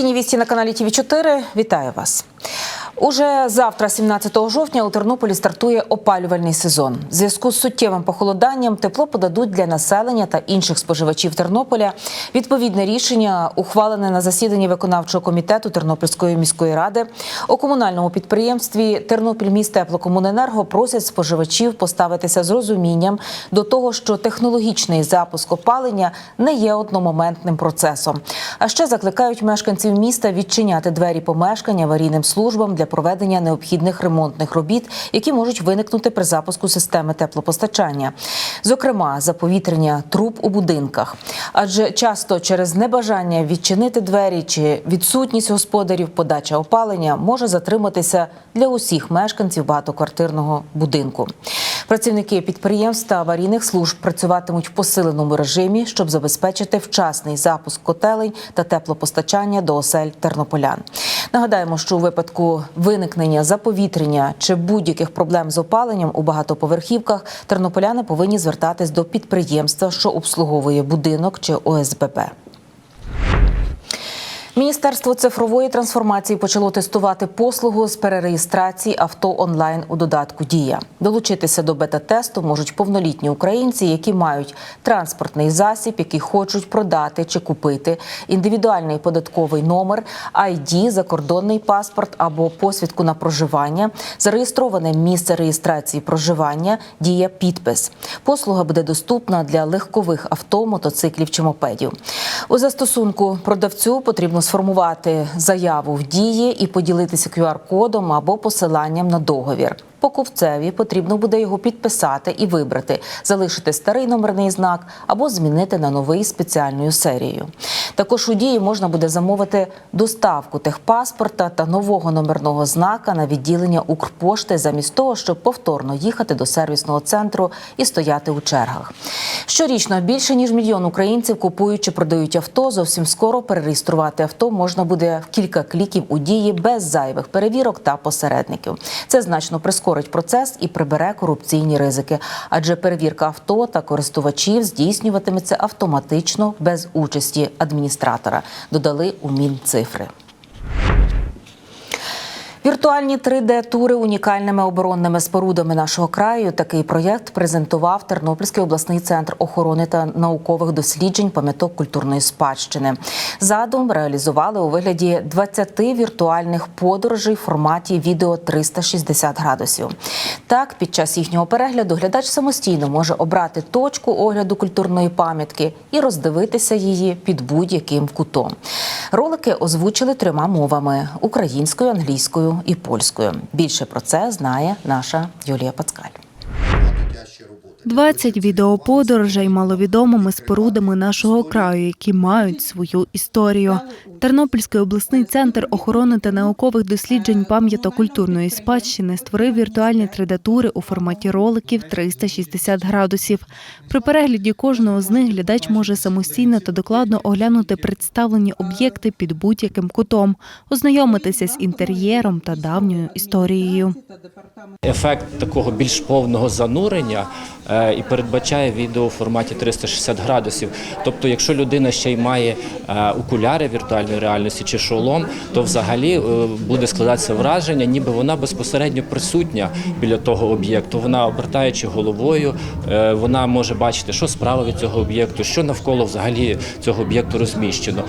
Провінційні вісті на каналі ТВ 4 Вітаю вас. Уже завтра, 17 жовтня, у Тернополі стартує опалювальний сезон. В зв'язку з суттєвим похолоданням тепло подадуть для населення та інших споживачів Тернополя. Відповідне рішення ухвалене на засіданні виконавчого комітету Тернопільської міської ради. У комунальному підприємстві Тернопільміст теплокомуненерго просять споживачів поставитися з розумінням до того, що технологічний запуск опалення не є одномоментним процесом. А ще закликають мешканців міста відчиняти двері помешкань аварійним службам для проведення необхідних ремонтних робіт, які можуть виникнути при запуску системи теплопостачання, зокрема заповітрення труб у будинках. Адже часто через небажання відчинити двері чи відсутність господарів подача опалення може затриматися для усіх мешканців багатоквартирного будинку. Працівники підприємств та аварійних служб працюватимуть в посиленому режимі, щоб забезпечити вчасний запуск котелень та теплопостачання до осель тернополян. Нагадаємо, що у випадку виникнення заповітрення чи будь-яких проблем з опаленням у багатоповерхівках тернополяни повинні звертатись до підприємства, що обслуговує будинок чи ОСББ. Міністерство цифрової трансформації почало тестувати послугу з перереєстрації авто онлайн у додатку Дія. Долучитися до бета-тесту можуть повнолітні українці, які мають транспортний засіб, який хочуть продати чи купити, індивідуальний податковий номер, ID, закордонний паспорт або посвідку на проживання, зареєстроване місце реєстрації проживання, дія підпис. Послуга буде доступна для легкових авто, мотоциклів чи мопедів. У застосунку продавцю потрібно сформувати заяву в дії і поділитися QR-кодом або посиланням на договір. Покупцеві потрібно буде його підписати і вибрати, залишити старий номерний знак або змінити на новий спеціальною серією. Також у дії можна буде замовити доставку техпаспорта та нового номерного знака на відділення Укрпошти замість того, щоб повторно їхати до сервісного центру і стояти у чергах. Щорічно більше ніж мільйон українців купують чи продають авто. Зовсім скоро перереєструвати авто можна буде в кілька кліків у дії без зайвих перевірок та посередників. Це значно прискорить процес і прибере корупційні ризики, адже перевірка авто та користувачів здійснюватиметься автоматично без участі адміністратора. Додали у Мінцифри. Віртуальні 3D-тури унікальними оборонними спорудами нашого краю. Такий проєкт презентував Тернопільський обласний центр охорони та наукових досліджень пам'яток культурної спадщини. Задум реалізували у вигляді 20 віртуальних подорожей в форматі відео 360 градусів. Так, під час їхнього перегляду глядач самостійно може обрати точку огляду культурної пам'ятки і роздивитися її під будь-яким кутом. Ролики озвучили трьома мовами: українською, англійською і польською. Більше про це знає наша Юлія Пацкаль. 20 відеоподорожей маловідомими спорудами нашого краю, які мають свою історію. Тернопільський обласний центр охорони та наукових досліджень пам'яток культурної спадщини створив віртуальні 3D-тури у форматі роликів 360 градусів. При перегляді кожного з них глядач може самостійно та докладно оглянути представлені об'єкти під будь-яким кутом, ознайомитися з інтер'єром та давньою історією. Ефект такого більш повного занурення і передбачає відео у форматі 360 градусів. Тобто, якщо людина ще й має е, окуляри віртуальної реальності чи шолом, то взагалі е, буде складатися враження, ніби вона безпосередньо присутня біля того об'єкту. Вона обертаючи головою, е, вона може бачити, що справа від цього об'єкту, що навколо взагалі цього об'єкту розміщено.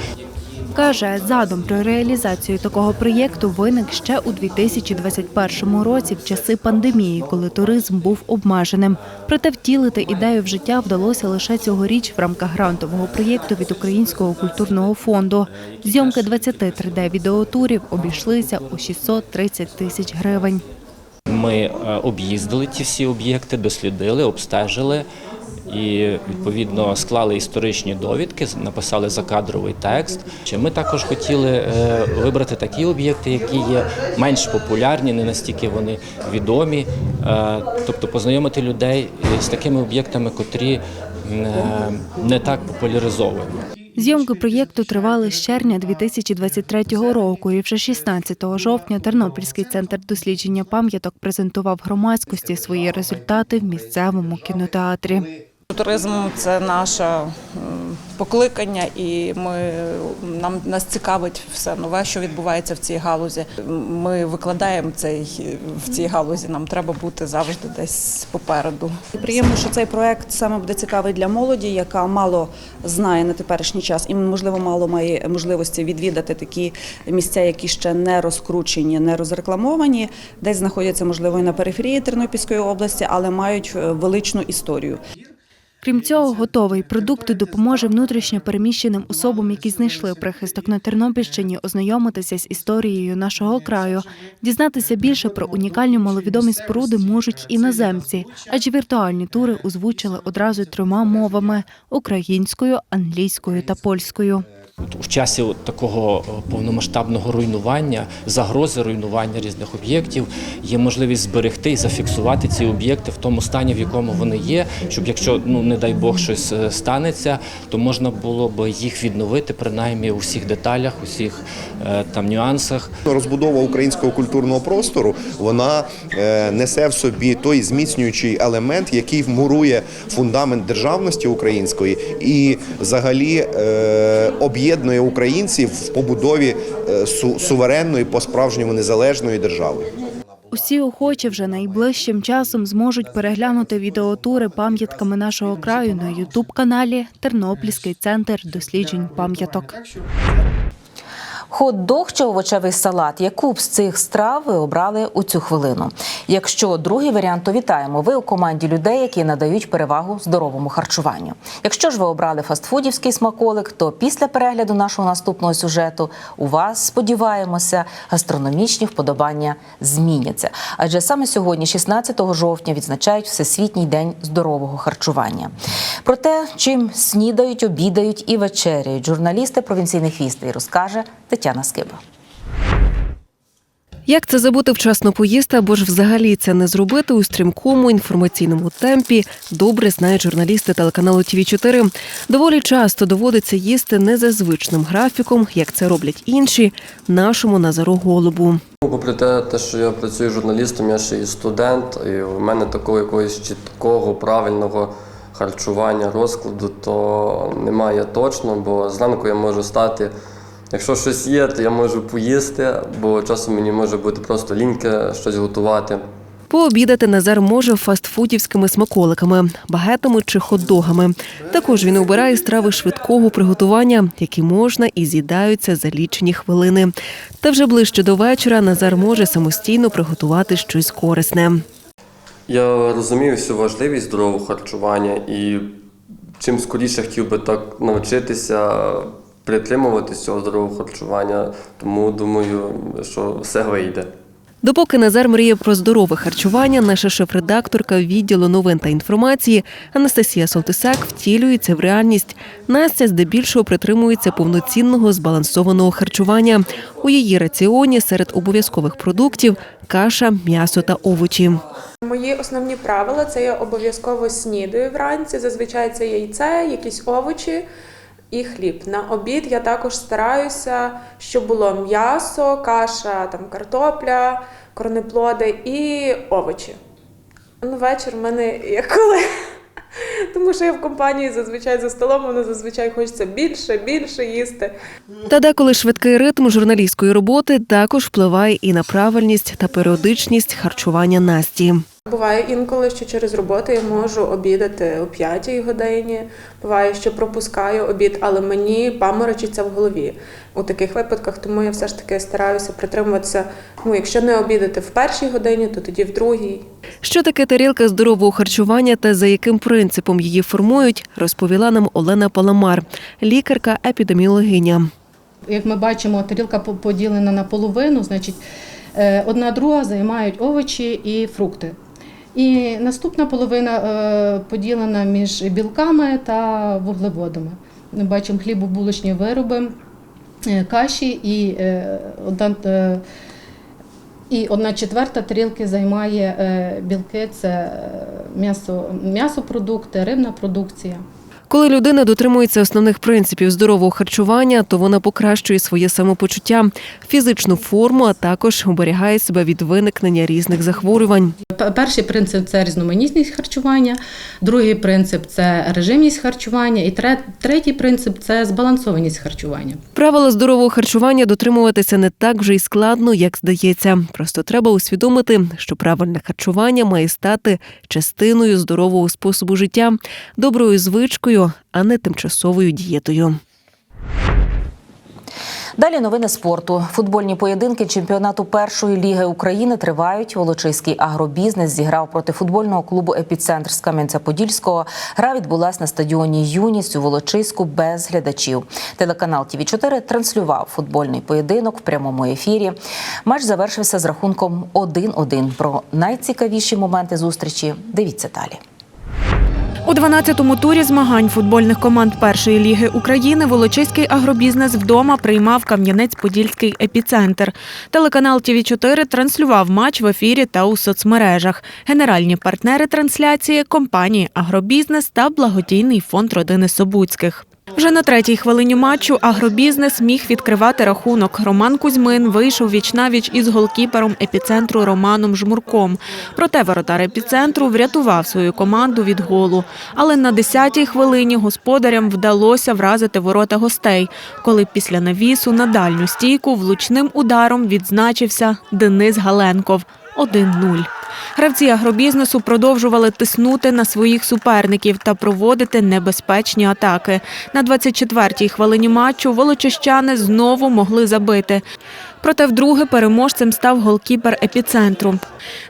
Каже, задум про реалізацію такого проєкту виник ще у 2021 році, в часи пандемії, коли туризм був обмеженим. Проте втілити ідею в життя вдалося лише цьогоріч в рамках грантового проєкту від Українського культурного фонду. Зйомки 20 3D-відеотурів обійшлися у 630 тисяч гривень. Ми е, об'їздили ті всі об'єкти, дослідили, обстежили і відповідно склали історичні довідки, написали закадровий текст. Ми також хотіли е, вибрати такі об'єкти, які є менш популярні, не настільки вони відомі, е, тобто познайомити людей з такими об'єктами, котрі не так популяризовані. Зйомки проєкту тривали з червня 2023 року, і вже 16 жовтня Тернопільський центр дослідження пам'яток презентував громадськості свої результати в місцевому кінотеатрі. Туризм це наше покликання, і ми нам нас цікавить все нове, що відбувається в цій галузі. Ми викладаємо цей в цій галузі. Нам треба бути завжди десь попереду. Приємно, що цей проект саме буде цікавий для молоді, яка мало знає на теперішній час, і можливо мало має можливості відвідати такі місця, які ще не розкручені, не розрекламовані, десь знаходяться можливо і на периферії Тернопільської області, але мають е, величну історію. Крім цього, готовий продукт допоможе внутрішньо переміщеним особам, які знайшли прихисток на Тернопільщині, ознайомитися з історією нашого краю. Дізнатися більше про унікальні маловідомі споруди можуть іноземці, адже віртуальні тури озвучили одразу трьома мовами українською, англійською та польською. В часі такого е, повномасштабного руйнування, загрози руйнування різних об'єктів, є можливість зберегти і зафіксувати ці об'єкти в тому стані, в якому вони є, щоб якщо ну не дай Бог щось е, станеться, то можна було б їх відновити принаймні у всіх деталях, усіх е, там нюансах. Розбудова українського культурного простору вона несе в собі той зміцнюючий елемент, який вмурує фундамент державності української і взагалі е, об'єднує українців в побудові е, су- суверенної по справжньому незалежної держави. Усі охочі вже найближчим часом зможуть переглянути відеотури пам'ятками нашого краю на Ютуб-каналі Тернопільський центр досліджень пам'яток. Хот-дог чи овочевий салат. Яку б з цих страв ви обрали у цю хвилину? Якщо другий варіант, то вітаємо. Ви у команді людей, які надають перевагу здоровому харчуванню. Якщо ж ви обрали фастфудівський смаколик, то після перегляду нашого наступного сюжету у вас сподіваємося, гастрономічні вподобання зміняться. Адже саме сьогодні, 16 жовтня, відзначають Всесвітній день здорового харчування. Про те, чим снідають, обідають і вечеряють журналісти провінційних вістей, розкаже Тетяна Скиба. Як це забути вчасно поїсти або ж взагалі це не зробити у стрімкому інформаційному темпі, добре знають журналісти телеканалу ТВ 4 Доволі часто доводиться їсти не за звичним графіком, як це роблять інші, нашому Назару Голубу. Попри те, те, що я працюю журналістом, я ще і студент, і в мене такого якогось чіткого, правильного харчування, розкладу, то немає точно, бо зранку я можу стати. Якщо щось є, то я можу поїсти, бо часом мені може бути просто ліньки щось готувати. Пообідати Назар може фастфудівськими смаколиками, багетами чи хот-догами. Також він обирає страви швидкого приготування, які можна і з'їдаються за лічені хвилини. Та вже ближче до вечора Назар може самостійно приготувати щось корисне. Я розумію всю важливість здорового харчування і чим скоріше хотів би так навчитися притримуватися цього здорового харчування, тому думаю, що все вийде. Допоки Назар мріє про здорове харчування, наша шеф-редакторка відділу новин та інформації Анастасія Солтисак втілюється в реальність. Настя здебільшого притримується повноцінного збалансованого харчування. У її раціоні серед обов'язкових продуктів каша, м'ясо та овочі. Мої основні правила це я обов'язково снідаю вранці. Зазвичай це яйце, якісь овочі і хліб. На обід я також стараюся, щоб було м'ясо, каша, там картопля, корнеплоди і овочі. Ну, вечір в мене як коли. Тому що я в компанії зазвичай за столом, воно зазвичай хочеться більше, більше їсти. Та деколи швидкий ритм журналістської роботи також впливає і на правильність та періодичність харчування Насті. Буває інколи, що через роботу я можу обідати о 5 годині. Буває, що пропускаю обід, але мені паморочиться в голові у таких випадках. Тому я все ж таки стараюся притримуватися. Ну, якщо не обідати в першій годині, то тоді в другій. Що таке тарілка здорового харчування та за яким принципом її формують, розповіла нам Олена Паламар, лікарка-епідеміологиня. Як ми бачимо, тарілка по- поділена на половину, значить, е, одна друга займають овочі і фрукти. І наступна половина е, поділена між білками та вуглеводами. Ми бачимо хлібобулочні вироби, е, каші і е, одна, і одна четверта тарілки займає білки, це м'ясо, м'ясопродукти, рибна продукція. Коли людина дотримується основних принципів здорового харчування, то вона покращує своє самопочуття, фізичну форму, а також оберігає себе від виникнення різних захворювань. Перший принцип це різноманітність харчування, другий принцип це режимність харчування, і третій принцип це збалансованість харчування. Правила здорового харчування дотримуватися не так вже й складно, як здається. Просто треба усвідомити, що правильне харчування має стати частиною здорового способу життя, доброю звичкою, а не тимчасовою дієтою. Далі новини спорту. Футбольні поєдинки чемпіонату першої ліги України тривають. Волочиський агробізнес зіграв проти футбольного клубу Епіцентр з Кам'янця-Подільського. Гра відбулась на стадіоні Юність у Волочиську без глядачів. Телеканал ТВ 4 транслював футбольний поєдинок в прямому ефірі. Матч завершився з рахунком 1-1. Про найцікавіші моменти зустрічі дивіться далі. У 12-му турі змагань футбольних команд першої ліги України Волочиський агробізнес вдома приймав Кам'янець-Подільський епіцентр. Телеканал ТВ 4 транслював матч в ефірі та у соцмережах. Генеральні партнери трансляції компанії Агробізнес та благодійний фонд родини Собуцьких. Вже на третій хвилині матчу агробізнес міг відкривати рахунок. Роман Кузьмин вийшов вічнавіч із голкіпером епіцентру Романом Жмурком. Проте воротар епіцентру врятував свою команду від голу. Але на 10-й хвилині господарям вдалося вразити ворота гостей, коли після навісу на дальню стійку влучним ударом відзначився Денис Галенков. 1-0. Гравці агробізнесу продовжували тиснути на своїх суперників та проводити небезпечні атаки. На 24-й хвилині матчу волочищани знову могли забити. Проте вдруге переможцем став голкіпер епіцентру.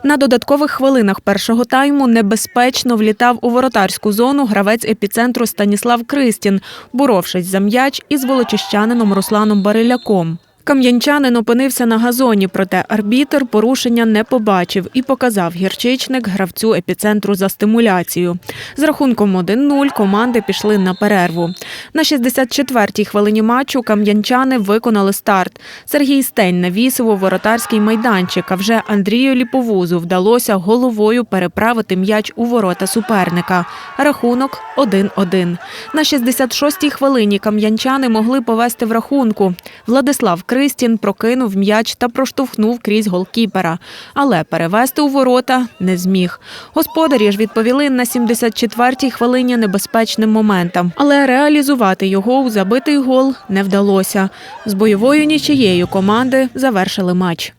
На додаткових хвилинах першого тайму небезпечно влітав у воротарську зону гравець епіцентру Станіслав Кристін, боровшись за м'яч із волочищанином Русланом Бариляком. Кам'янчанин опинився на газоні, проте арбітер порушення не побачив і показав гірчичник гравцю епіцентру за стимуляцію. З рахунком 1-0 команди пішли на перерву. На 64-й хвилині матчу кам'янчани виконали старт. Сергій Стень навісив у воротарський майданчик, а вже Андрію Ліповузу вдалося головою переправити м'яч у ворота суперника. Рахунок 1-1. На 66-й хвилині кам'янчани могли повести в рахунку. Владислав Кристін прокинув м'яч та проштовхнув крізь голкіпера, але перевести у ворота не зміг. Господарі ж відповіли на 74-й хвилині небезпечним моментам, але реалізувати його у забитий гол не вдалося. З бойовою нічиєю команди завершили матч.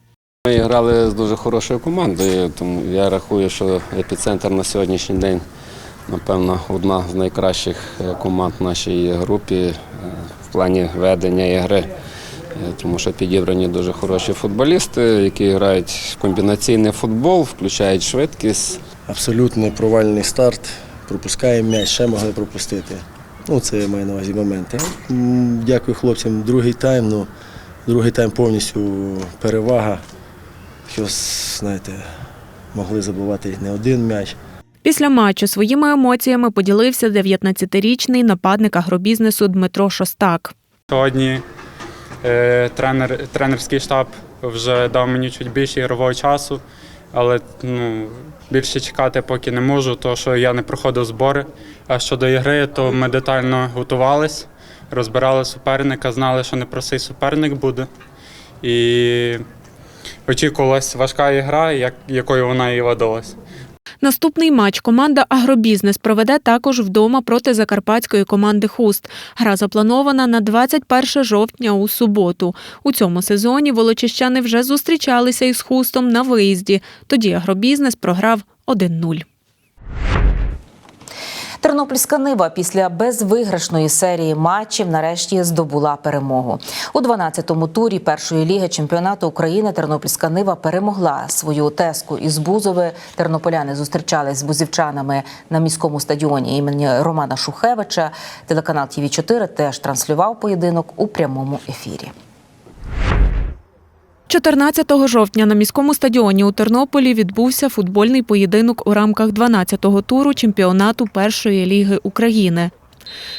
Ми грали з дуже хорошою командою, тому я рахую, що епіцентр на сьогоднішній день, напевно, одна з найкращих е, команд в нашій групі е, в плані ведення ігри. Е, Тому що підібрані дуже хороші футболісти, які грають в комбінаційний футбол, включають швидкість. Абсолютно провальний старт. Пропускаємо м'яч, ще могли пропустити. Ну, це я маю на увазі моменти. Дякую хлопцям. Другий тайм. Ну, другий тайм повністю перевага. Що, знаєте, могли забувати не один м'яч. Після матчу своїми емоціями поділився 19-річний нападник агробізнесу Дмитро Шостак. Сьогодні е, тренер, тренерський штаб вже дав мені чуть більше ігрового часу, але ну, більше чекати поки не можу, тому що я не проходив збори. А щодо ігри, то ми детально готувались, розбирали суперника, знали, що непростий суперник буде. І очікувалась важка ігра, як, якою вона і видалась. Наступний матч команда Агробізнес проведе також вдома проти закарпатської команди Хуст. Гра запланована на 21 жовтня у суботу. У цьому сезоні волочищани вже зустрічалися із Хустом на виїзді. Тоді агробізнес програв 1-0. Тернопільська нива після безвиграшної серії матчів нарешті здобула перемогу. У 12-му турі першої ліги чемпіонату України Тернопільська нива перемогла свою теску із Бузови. Тернополяни зустрічались з бузівчанами на міському стадіоні імені Романа Шухевича. Телеканал ТВ 4 теж транслював поєдинок у прямому ефірі. 14 жовтня на міському стадіоні у Тернополі відбувся футбольний поєдинок у рамках 12-го туру чемпіонату першої ліги України.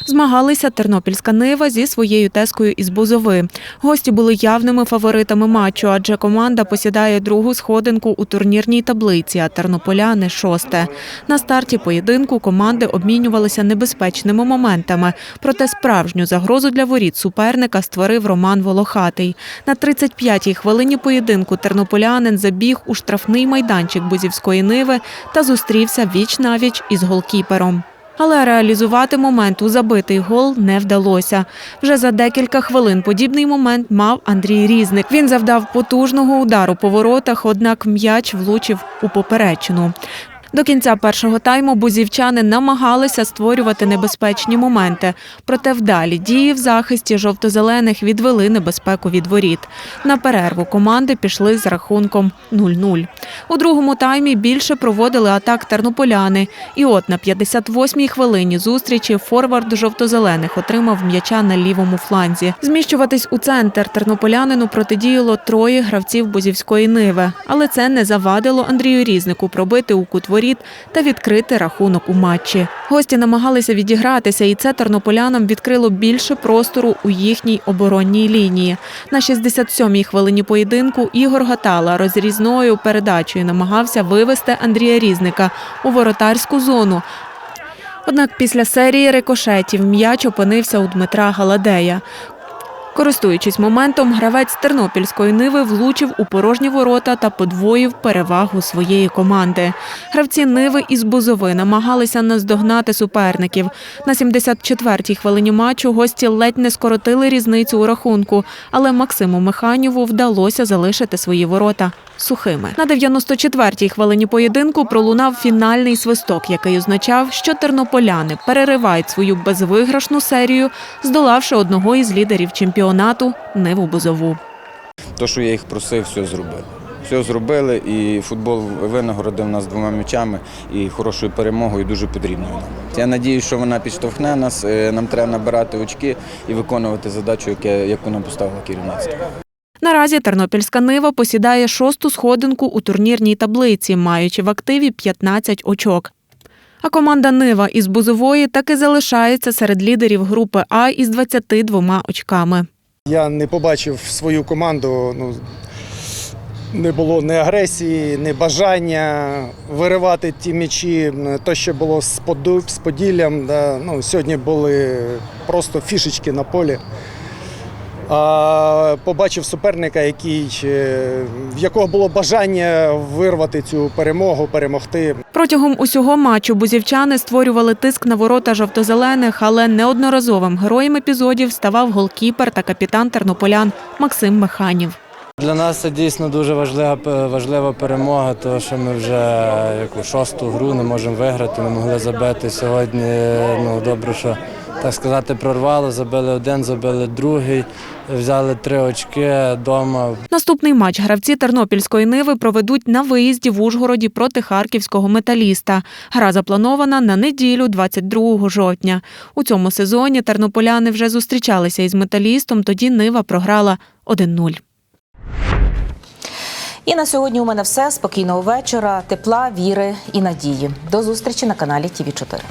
Змагалися тернопільська нива зі своєю тескою із Бузови. Гості були явними фаворитами матчу, адже команда посідає другу сходинку у турнірній таблиці, а тернополяни шосте. На старті поєдинку команди обмінювалися небезпечними моментами. Проте справжню загрозу для воріт суперника створив Роман Волохатий. На 35-й хвилині поєдинку тернополянин забіг у штрафний майданчик Бузівської ниви та зустрівся віч навіч із голкіпером. Але реалізувати момент у забитий гол не вдалося. Вже за декілька хвилин подібний момент мав Андрій Різник. Він завдав потужного удару по воротах, однак м'яч влучив у поперечину. До кінця першого тайму бузівчани намагалися створювати небезпечні моменти. Проте вдалі дії в захисті жовто-зелених відвели небезпеку від воріт. На перерву команди пішли з рахунком 0-0. У другому таймі більше проводили атак тернополяни. І от на 58-й хвилині зустрічі форвард жовто-зелених отримав м'яча на лівому фланзі. Зміщуватись у центр тернополянину протидіяло троє гравців бузівської ниви. Але це не завадило Андрію Різнику пробити у кут воріт та відкрити рахунок у матчі. Гості намагалися відігратися, і це тернополянам відкрило більше простору у їхній оборонній лінії. На 67-й хвилині поєдинку Ігор Гатала розрізною передачею намагався вивести Андрія Різника у воротарську зону. Однак після серії рикошетів м'яч опинився у Дмитра Галадея. Користуючись моментом, гравець тернопільської ниви влучив у порожні ворота та подвоїв перевагу своєї команди. Гравці ниви із Бузови намагалися наздогнати суперників. На 74-й хвилині матчу гості ледь не скоротили різницю у рахунку, але Максиму Механєву вдалося залишити свої ворота сухими. На 94-й хвилині поєдинку пролунав фінальний свисток, який означав, що тернополяни переривають свою безвиграшну серію, здолавши одного із лідерів чемпіонату Ниву Бузову. То, що я їх просив, все зробили. Все зробили, і футбол винагородив нас двома м'ячами і хорошою перемогою, дуже потрібною. Я сподіваюся, що вона підштовхне нас. Е, Нам треба набирати очки і виконувати задачу, яку нам поставило керівництво. Наразі тернопільська нива посідає шосту сходинку у турнірній таблиці, маючи в активі 15 очок. А команда Нива із Бузової таки залишається серед лідерів групи А із 22 очками. Я не побачив свою команду. Ну, не було ні агресії, ні бажання виривати ті м'ячі. То, що було з Поділлям. Да, ну, сьогодні були просто фішечки на полі. А побачив суперника, який, е, в якого було бажання вирвати цю перемогу, перемогти. Протягом усього матчу бузівчани створювали тиск на ворота жовто-зелених, але неодноразовим героєм епізодів ставав голкіпер та капітан тернополян Максим Механів. Для нас це дійсно дуже важлива, важлива перемога, тому що ми вже яку шосту гру не можемо виграти, не могли забити сьогодні. Ну добре, що так сказати, прорвало, забили один, забили другий, взяли три очки вдома. Наступний матч гравці Тернопільської ниви проведуть на виїзді в Ужгороді проти харківського металіста. Гра запланована на неділю, 22 жовтня. У цьому сезоні тернополяни вже зустрічалися із металістом. Тоді нива програла 1-0. І на сьогодні у мене все. Спокійного вечора, тепла, віри і надії. До зустрічі на каналі ТІВІ 4